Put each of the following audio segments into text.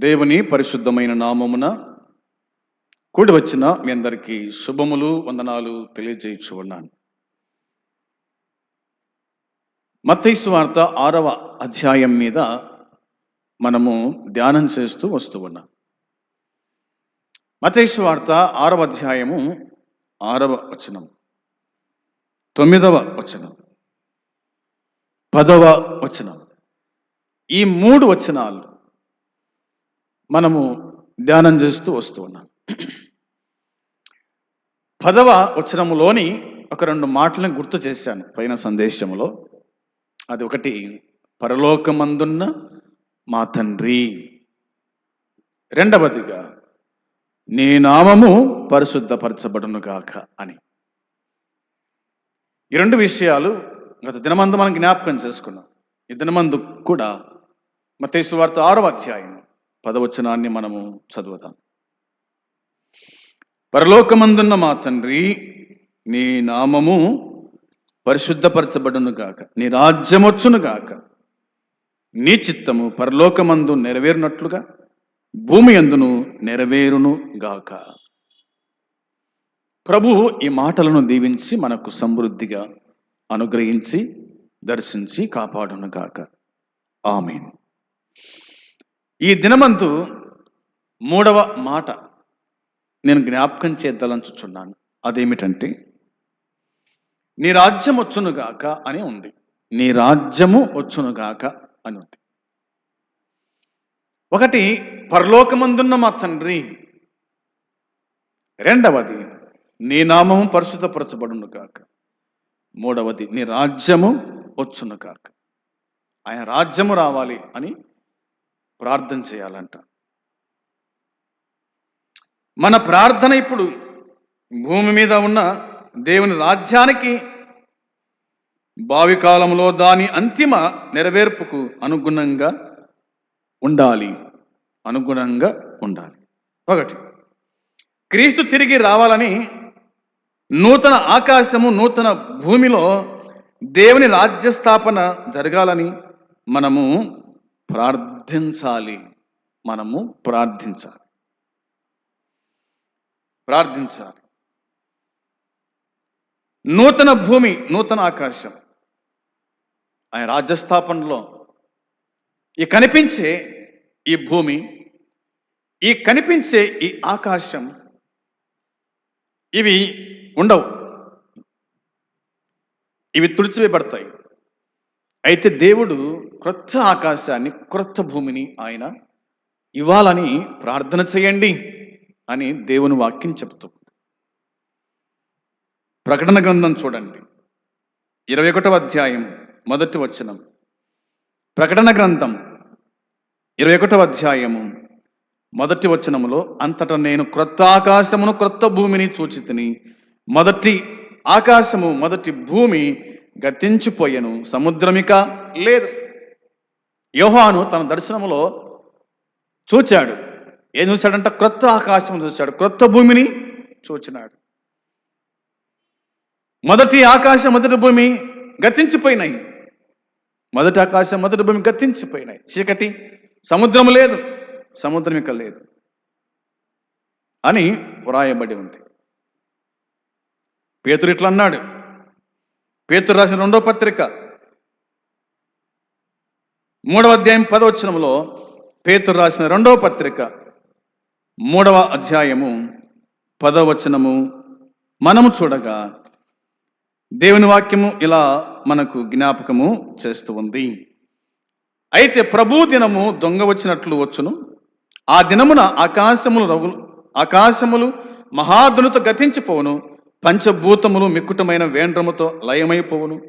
దేవుని పరిశుద్ధమైన నామమున కూడి వచ్చిన మీ అందరికీ శుభములు వందనాలు తెలియజేయచ్చు ఉన్నాను మత్తైసు వార్త ఆరవ అధ్యాయం మీద మనము ధ్యానం చేస్తూ వస్తూ ఉన్నాం. మత్తైసు వార్త ఆరవ అధ్యాయము ఆరవ వచనం తొమ్మిదవ వచనం పదవ వచనం. ఈ మూడు వచనాలు మనము ధ్యానం చేస్తూ వస్తూ ఉన్నాం. పదవ వచనములోని ఒక రెండు మాటలను గుర్తు చేశాను పైన సందేశంలో అది ఒకటి పరలోకమందున్న మా తండ్రి. రెండవదిగా నీ నామము పరిశుద్ధపరచబడును గాక అని. ఈ రెండు విషయాలు గత దినమందు మనం జ్ఞాపకం చేసుకున్నాం. ఈ దినమందు కూడా మతేసు వార్త ఆరవ అధ్యాయం పదవచనాన్ని మనము చదువుదాం. పరలోకమందున్న మా తండ్రి నీ నామము పరిశుద్ధపరచబడును గాక. నీ రాజ్యమొచ్చును గాక. నీ చిత్తము పరలోకమందు నెరవేరునట్లుగా భూమి అందును నెరవేరును గాక. ప్రభు ఈ మాటలను దీవించి మనకు సమృద్ధిగా అనుగ్రహించి దర్శించి కాపాడును గాక. ఆమెను. ఈ దినమందు మూడవ మాట నేను జ్ఞాపకం చేద్దాలనుచున్నాను అదేమిటంటే నీ రాజ్యం వచ్చునుగాక అని ఉంది. నీ రాజ్యము వచ్చునుగాక అని ఉంది. ఒకటి పరలోకమందున్న మా తండ్రి. రెండవది నీ నామము పరిశుద్ధపరచబడును కాక మూడవది నీ రాజ్యము వచ్చును కాక ఆయన రాజ్యము రావాలి అని ప్రార్థన చేయాలంట. మన ప్రార్థన ఇప్పుడు భూమి మీద ఉన్న దేవుని రాజ్యానికి భావికాలంలో దాని అంతిమ నెరవేర్పుకు అనుగుణంగా ఉండాలి. అనుగుణంగా ఉండాలి. ఒకటి క్రీస్తు తిరిగి రావాలని నూతన ఆకాశము నూతన భూమిలో దేవుని రాజ్య స్థాపన జరగాలని మనము ప్రార్థించాలి. మనము ప్రార్థించాలి. ప్రార్థించాలి. నూతన భూమి నూతన ఆకాశం. ఆయన రాజ్యస్థాపనలో ఈ కనిపించే ఈ భూమి ఈ కనిపించే ఈ ఆకాశం ఇవి ఉండవు. ఇవి తుడిచివేయబడతాయి. అయితే దేవుడు క్రొత్త ఆకాశాన్ని క్రొత్త భూమిని ఆయన ఇవ్వాలని ప్రార్థన చేయండి అని దేవుని వాక్యం చెబుతుంది ప్రకటన గ్రంథం చూడండి. ఇరవై ఒకటవ అధ్యాయం మొదటి వచనం. ప్రకటన గ్రంథం ఇరవై ఒకటవ అధ్యాయము మొదటి వచనములో అంతటా నేను క్రొత్త ఆకాశమును క్రొత్త భూమిని చూచితిని. మొదటి ఆకాశము మొదటి భూమి గతించిపోయెను. సముద్రమిక? లేదు. యోహాను తన దర్శనములో చూచాడు. ఏం చూశాడంట? క్రొత్త ఆకాశం చూశాడు. క్రొత్త భూమిని చూచినాడు. మొదటి ఆకాశం మొదటి భూమి గతించిపోయినాయి. మొదటి ఆకాశం మొదటి భూమి గతించిపోయినాయి. చీకటి సముద్రం లేదు. సముద్రం ఇక లేదు. అని వ్రాయబడి ఉంది. పేతురు ఇట్లా అన్నాడు. పేతురు రాసిన రెండో పత్రిక. మూడవ అధ్యాయం పదవచనములో పేతురు రాసిన రెండవ పత్రిక. మూడవ అధ్యాయము పదవచనము మనము చూడగా దేవుని వాక్యము ఇలా మనకు జ్ఞాపకము చేస్తూ ఉంది. అయితే ప్రభు దినము దొంగ వచ్చినట్లు వచ్చును. ఆ దినమున ఆకాశములు రగులు ఆకాశములు మహాదునుత గతించిపోను పంచభూతములు మిక్కుటమైన వేండ్రముతో లయమైపోవును.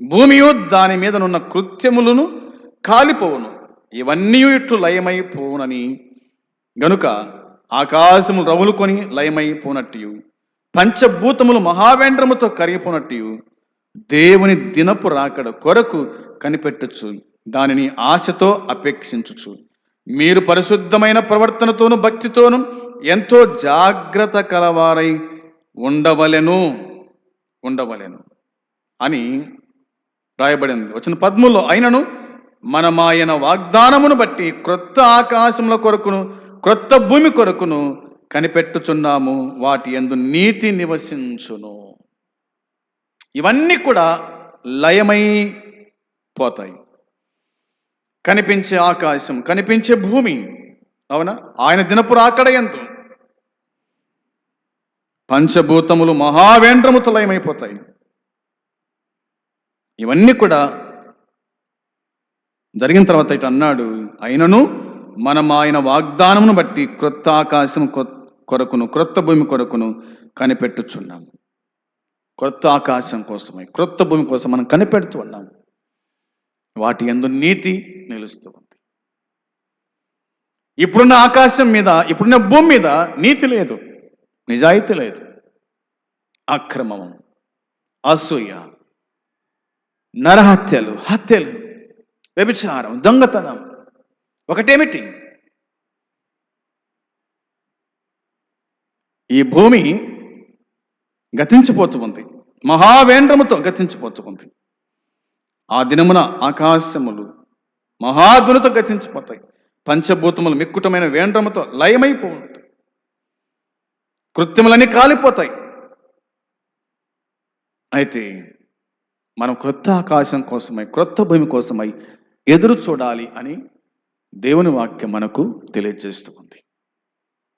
భూమియు దాని మీదనున్న కృత్యములను కాలిపోవును. ఇవన్నీ ఇట్లు లయమైపోవునని. గనుక ఆకాశము రవులుకొని లయమైపోనట్టు పంచభూతములు మహావేంద్రముతో కరిగిపోనట్టు దేవుని దినపు రాకడ కొరకు కనిపెట్టచ్చు దానిని ఆశతో అపేక్షించుచు. మీరు పరిశుద్ధమైన ప్రవర్తనతోను భక్తితోను ఎంతో జాగ్రత్త కలవారై ఉండవలెను ఉండవలెను అని రాయబడింది. వచ్చిన పద్ములో అయినను మనమాయన వాగ్దానమును బట్టి క్రొత్త ఆకాశముల కొరకును క్రొత్త భూమి కొరకును కనిపెట్టుచున్నాము వాటి ఎందు నీతి నివసించును. ఇవన్నీ కూడా లయమై పోతాయి. కనిపించే ఆకాశం కనిపించే భూమి అవునా? ఆయన దినపు రాకడ ఎంతో పంచభూతములు మహావేంద్రముతో లయమైపోతాయి ఇవన్నీ కూడా జరిగిన తర్వాత ఇటు అన్నాడు అయినను మనం ఆయన వాగ్దానమును బట్టి క్రొత్త ఆకాశం కొ- కొరకును క్రొత్త భూమి కొరకును కనిపెట్టుచున్నాము క్రొత్త ఆకాశం కోసమై క్రొత్త భూమి కోసం మనం కనిపెడుతూ ఉన్నాము వాటి ఎందు నీతి నిలుస్తూ ఉంది. ఇప్పుడున్న ఆకాశం మీద ఇప్పుడున్న భూమి మీద నీతి లేదు. నిజాయితీ లేదు. అక్రమము అసూయ నరహత్యలు హత్యలు వ్యభిచారం దొంగతనం. ఒకటేమిటి? ఈ భూమి గతించిపోతూ ఉంది. మహావేంద్రముతో గతించిపోతూ ఉంది. ఆ దినమున ఆకాశములు మహాధునితో గతించిపోతాయి. పంచభూతములు మిక్కుటమైన వేంద్రముతో లయమైపోతాయి. కృత్యములన్నీ కాలిపోతాయి. అయితే మనం క్రొత్త ఆకాశం కోసమై క్రొత్త భూమి కోసమై ఎదురు చూడాలి అని దేవుని వాక్యం మనకు తెలియజేస్తుంది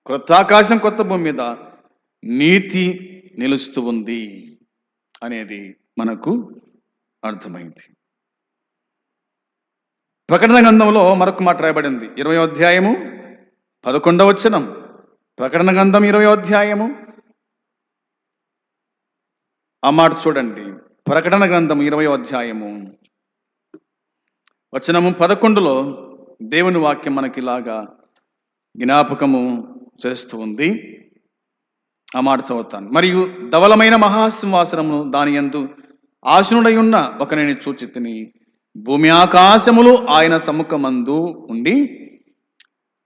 క్రొత్త ఆకాశం కొత్త భూమి మీద నీతి నిలుస్తూ ఉంది అనేది మనకు అర్థమైంది. ప్రకటన గ్రంథంలో మరొక మాట రాయబడింది. ఇరవై అధ్యాయము పదకొండవ వచనం. ప్రకటన గ్రంథం ఇరవై అధ్యాయము. ఆ మాట చూడండి. ప్రకటన గ్రంథం ఇరవై అధ్యాయము. వచనము పదకొండులో దేవుని వాక్యం మనకి ఇలాగా జ్ఞాపకము చేస్తూ ఉంది. ఆ మాట చదువుతాను. మరియు ధవలమైన మహాసింహాసనము దాని యందు ఆసనుడై ఉన్న ఒకరిని చూచితిని భూమి ఆకాశములు ఆయన సముఖమందు ఉండి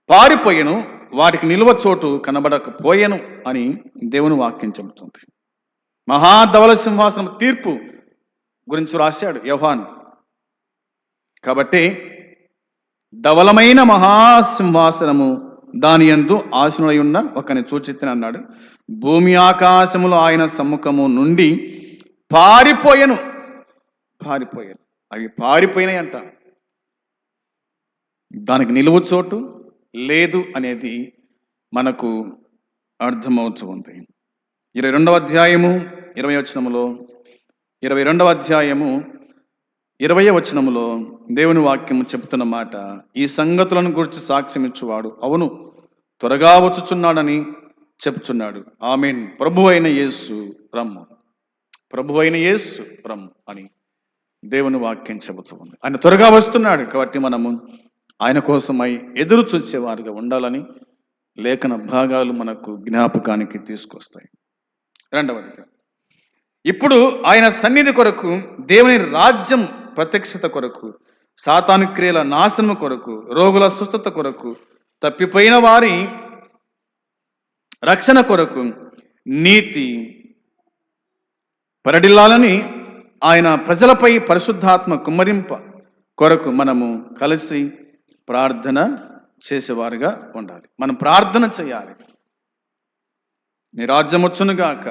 పారిపోయెను. వాటికి నిలువ చోటు కనబడకపోయెను అని దేవుని వాక్యం చెబుతుంది. మహాధవల సింహాసనం తీర్పు గురించి రాశాడు యోహాన్. కాబట్టి ధవలమైన మహాసింహాసనము దాని యందు ఆశనుడై ఉన్న ఒకని చూచితిని అన్నాడు. భూమి ఆకాశములు ఆయన సమ్ముఖము నుండి పారిపోయెను. పారిపోయాను. అవి పారిపోయినాయి అంట దానికి నిలువు చోటు లేదు అనేది మనకు అర్థమవుతూ ఉంది. ఇరవై రెండవ అధ్యాయము ఇరవై వచనములో ఇరవై రెండవ అధ్యాయము ఇరవై వచనములో దేవుని వాక్యము చెబుతున్న మాట ఈ సంగతులను గురించి సాక్ష్యం ఇచ్చువాడు అవును త్వరగా వచ్చుచున్నాడని చెప్తున్నాడు ఆమెన్. ప్రభు అయిన యేసు రమ్ము. ప్రభు అయిన యేసు రమ్ము అని దేవుని వాక్యం చెబుతూ ఉంది. ఆయన త్వరగా వస్తున్నాడు కాబట్టి మనము ఆయన కోసమై ఎదురు చూసేవారుగా ఉండాలని లేఖన భాగాలు మనకు జ్ఞాపకానికి తీసుకొస్తాయి. రెండవదిగా ఇప్పుడు ఆయన సన్నిధి కొరకు దేవుని రాజ్యం ప్రత్యక్షత కొరకు సాతాను క్రియల నాశనం కొరకు రోగుల సుస్థత కొరకు తప్పిపోయిన వారి రక్షణ కొరకు నీతి పరడిల్లాలని ఆయన ప్రజలపై పరిశుద్ధాత్మ కుమ్మరింప కొరకు మనము కలిసి ప్రార్థన చేసేవారుగా ఉండాలి. మనం ప్రార్థన చేయాలి. నీ రాజ్యం వచ్చునుగాక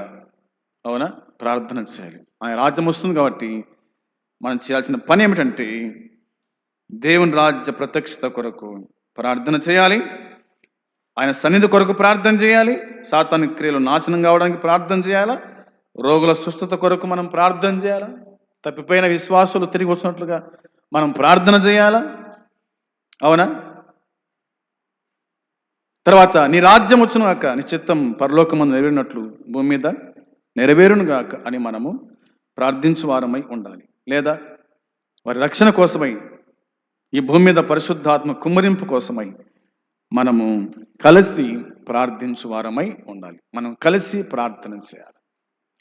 అవునా? ప్రార్థన చేయాలి. ఆయన రాజ్యం వస్తుంది కాబట్టి మనం చేయాల్సిన పని ఏమిటంటే దేవుని రాజ్య ప్రత్యక్షత కొరకు ప్రార్థన చేయాలి. ఆయన సన్నిధి కొరకు ప్రార్థన చేయాలి. సాతాను క్రియలు నాశనం కావడానికి ప్రార్థన చేయాలా? రోగుల సుస్థత కొరకు మనం ప్రార్థన చేయాలా? తప్పిపోయిన విశ్వాసులు తిరిగి వస్తున్నట్లుగా మనం ప్రార్థన చేయాలా? అవునా? తర్వాత నీ రాజ్యం వచ్చును గాక నీ చిత్తం పరలోకమందు నెరవేరినట్లు భూమి మీద నెరవేరును గాక అని మనము ప్రార్థించు వారమై ఉండాలి. లేదా వారి రక్షణ కోసమై ఈ భూమి మీద పరిశుద్ధాత్మ కుమ్మరింపు కోసమై మనము కలిసి ప్రార్థించు వారమై ఉండాలి. మనం కలిసి ప్రార్థన చేయాలి.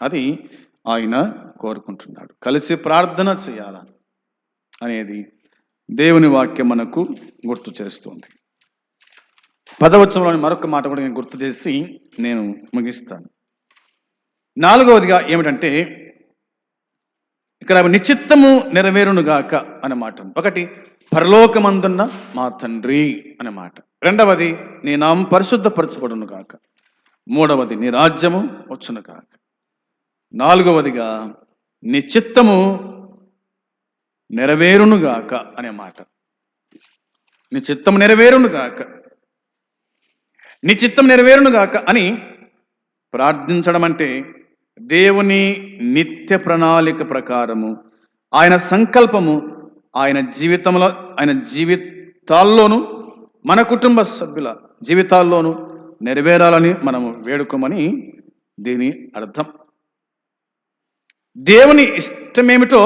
అది ఆయన కోరుకుంటున్నాడు. కలిసి ప్రార్థన చేయాల అనేది దేవుని వాక్యం మనకు గుర్తు చేస్తుంది. పదవచనంలోని మరొక మాట కూడా నేను గుర్తు చేసి నేను ముగిస్తాను. నాలుగవదిగా ఏమిటంటే ఇక్కడ నిశ్చిత్తము నెరవేరునుగాక అనే మాట ఒకటి పరలోకమందున్న మా తండ్రి అనే మాట. రెండవది నీ నాం పరిశుద్ధపరచబడును గాక. మూడవది నీ రాజ్యము వచ్చును కాక నాలుగవదిగా నిశ్చిత్తము నెరవేరునుగాక అనే మాట. నీ చిత్తం నెరవేరునుగాక నీ చిత్తం నెరవేరునుగాక అని ప్రార్థించడం అంటే దేవుని నిత్య ప్రణాళిక ప్రకారము ఆయన సంకల్పము ఆయన జీవితంలో ఆయన జీవితాల్లోనూ మన కుటుంబ సభ్యుల జీవితాల్లోనూ నెరవేరాలని మనము వేడుకోమని దీని అర్థం. దేవుని ఇష్టమేమిటో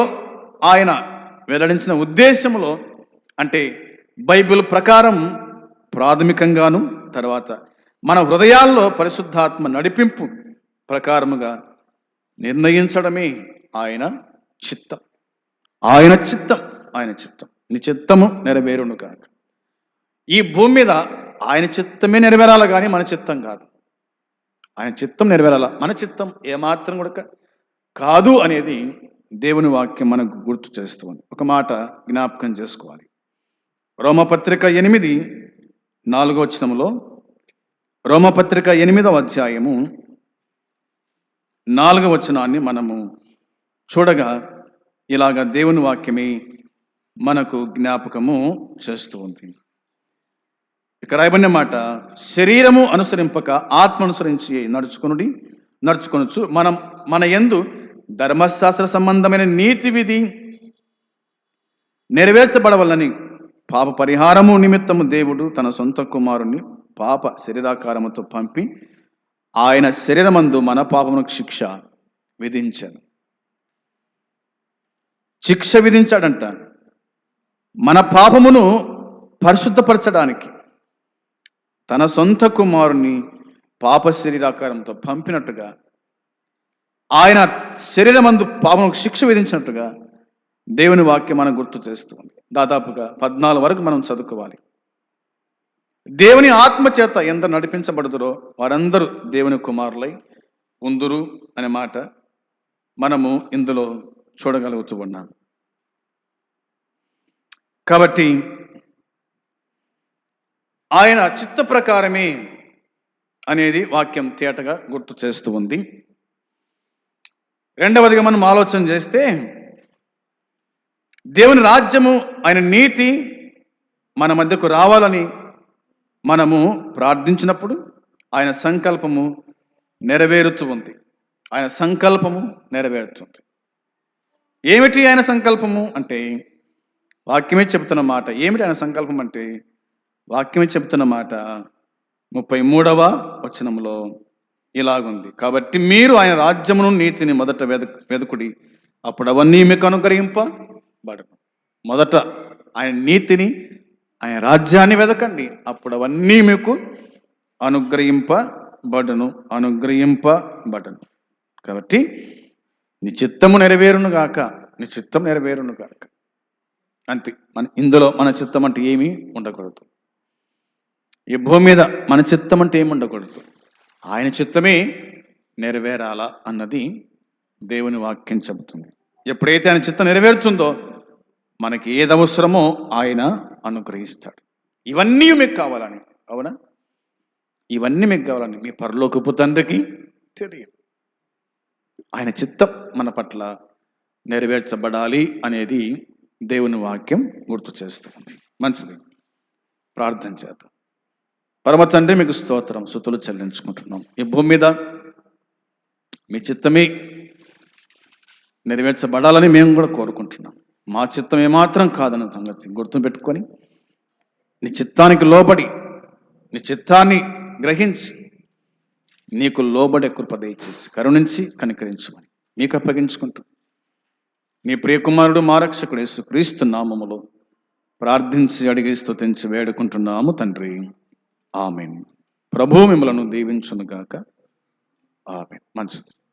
ఆయన వెల్లడించిన ఉద్దేశంలో అంటే బైబిల్ ప్రకారం ప్రాథమికంగాను తర్వాత మన హృదయాల్లో పరిశుద్ధాత్మ నడిపింపు ప్రకారముగా నిర్ణయించడమే ఆయన చిత్తం. ఆయన చిత్తం ఆయన చిత్తం. నీ చిత్తము నెరవేరును కాక ఈ భూమి మీద ఆయన చిత్తమే నెరవేరాలి కానీ మన చిత్తం కాదు. ఆయన చిత్తం నెరవేరాల. మన చిత్తం ఏమాత్రం కూడా కాదు అనేది దేవుని వాక్యం మనకు గుర్తు చేస్తుంది. ఒక మాట జ్ఞాపకం చేసుకోవాలి. రోమపత్రిక ఎనిమిది నాలుగో వచనంలో రోమపత్రిక ఎనిమిదవ అధ్యాయము నాలుగవ వచనాన్ని మనము చూడగా ఇలాగ దేవుని వాక్యమే మనకు జ్ఞాపకము చేస్తూ ఉంది. ఇక రాయబడిన మాట శరీరము అనుసరింపక ఆత్మ అనుసరించి నడుచుకునుడి నడుచుకొనొచ్చు మనం మన యందు ధర్మశాస్త్ర సంబంధమైన నీతి విధి నెరవేర్చబడవలని పాప పరిహారము నిమిత్తము దేవుడు తన సొంత కుమారుని పాప శరీరాకారముతో పంపి ఆయన శరీరమందు మన పాపమునకు శిక్ష విధించాడు. శిక్ష విధించాడంట. మన పాపమును పరిశుద్ధపరచడానికి తన సొంత కుమారుని పాప శరీరాకారంతో పంపినట్టుగా ఆయన శరీరమందు పాపముకు శిక్ష విధించినట్టుగా దేవుని వాక్యం మనం గుర్తు చేస్తుంది. దాదాపుగా పద్నాలుగు వరకు మనం చదువుకోవాలి. దేవుని ఆత్మ చేత ఎంత నడిపించబడుతురో వారందరూ దేవుని కుమారులై ఉందురు అనే మాట మనము ఇందులో చూడగలుగుతూ ఉన్నాం. కాబట్టి ఆయన చిత్త ప్రకారమే అనేది వాక్యం తేటగా గుర్తు చేస్తూ ఉంది. రెండవదిగా మనం ఆలోచన చేస్తే దేవుని రాజ్యము ఆయన నీతి మన మధ్యకు రావాలని మనము ప్రార్థించినప్పుడు ఆయన సంకల్పము నెరవేరుతూ ఉంది. ఆయన సంకల్పము నెరవేరుతుంది ఏమిటి ఆయన సంకల్పము అంటే వాక్యమే చెబుతున్న మాట. ఏమిటి ఆయన సంకల్పం అంటే వాక్యమే చెబుతున్న మాట ముప్పై మూడవ వచనంలో ఇలాగుంది. కాబట్టి మీరు ఆయన రాజ్యమును నీతిని మొదట వెదకు వెదుకుడి అప్పుడు అవన్నీ మీకు అనుగ్రహింపబడను. మొదట ఆయన నీతిని ఆయన రాజ్యాన్ని వెదకండి. అప్పుడు అవన్నీ మీకు అనుగ్రహింపబడను అనుగ్రహింపబడను. కాబట్టి నీ చిత్తము నెరవేరును గాక నీ చిత్తం నెరవేరును గాక. అంతే. మన ఇందులో మన చిత్తం అంటే ఏమీ ఉండకూడదు. ఈ భూమి మీద మన చిత్తం అంటే ఏమి ఉండకూడదు. ఆయన చిత్తమే నెరవేరాలా అన్నది దేవుని వాక్యం చెబుతుంది. ఎప్పుడైతే ఆయన చిత్తం నెరవేరుతుందో మనకి ఏది అవసరమో ఆయన అనుగ్రహిస్తాడు. ఇవన్నీ మీకు కావాలని అవునా? ఇవన్నీ మీకు కావాలని మీ పరలోకపు తండ్రికి తెలియదు. ఆయన చిత్తం మన పట్ల నెరవేర్చబడాలి అనేది దేవుని వాక్యం గుర్తు చేస్తుంది. మంచిది. ప్రార్థన చేద్దాం. పరమ తండ్రి మీకు స్తోత్రం. సుతులు చెల్లించుకుంటున్నాం. ఈ భూమి మీద మీ చిత్తమే నెరవేర్చబడాలని మేము కూడా కోరుకుంటున్నాం. మా చిత్తం ఏమాత్రం కాదన్న సంగతి గుర్తుపెట్టుకొని నీ చిత్తానికి లోబడి నీ చిత్తాన్ని గ్రహించి నీకు లోబడే కృప దయచేసి కరుణించి కనికరించమని నీకు అప్పగించుకుంటూ. నీ ప్రియకుమారుడు మా రక్షకుడు యేసు క్రీస్తు నామములో ప్రార్థించి అడిగి స్తుతించి వేడుకుంటున్నాము తండ్రి. ఆమెన్. ప్రభు మిమ్మలను దీవించునుగాక. ఆమెన్. మంచిది.